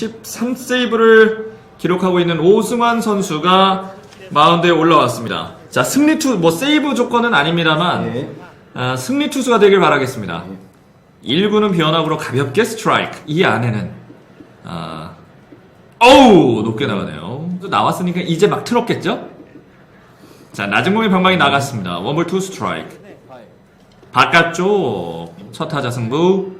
13세이브를 기록하고 있는 오승환 선수가 마운드에 올라왔습니다. 자, 승리 투, 뭐 세이브 조건은 아닙니다만 네. 아, 승리 투수가 되길 바라겠습니다. 1구는 변화구로 가볍게 스트라이크. 이 안에는 아, 어우 높게 나가네요. 또 나왔으니까 이제 막 틀었겠죠? 자 낮은 공의 방망이 나갔습니다. 원볼 투 스트라이크. 바깥쪽 첫 타자 승부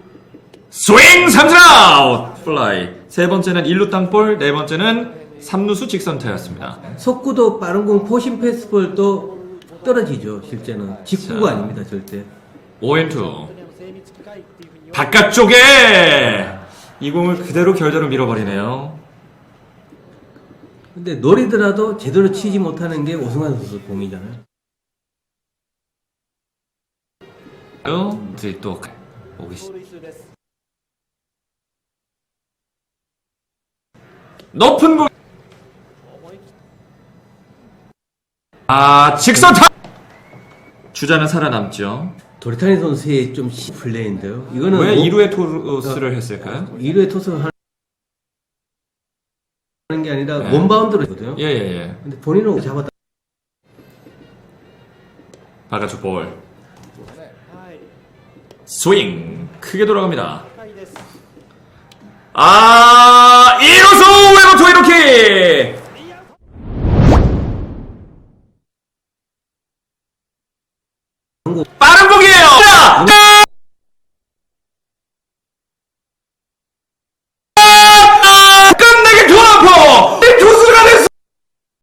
스윙 삼진 아웃 플라이 세 번째는 1루 땅볼 네 번째는 3루수 직선 타였습니다. 속구도 빠른 공 포신 패스볼도 떨어지죠 실제는 직구가 자. 아닙니다 절대 5앤2 바깥쪽에 이 공을 그대로 결대로 밀어버리네요. 근데 노리더라도 제대로 치지 못하는 게 오승환 선수 공이잖아요 또, 이제 또 오기 시. 높은 공. 아 직선 타. 주자는 살아남죠. 도리타니 선수의 좀 시- 플레이인데요 이거는 왜 뭐- 2루에 토스를 했을까요? 2루에 토스 하는 게 아니라 네. 원바운드로 했거든요 예예 예. 근데 본인은 잡았다 바깥쪽 볼. 스윙 크게 돌아갑니다. 아 1 토이로키. 빠른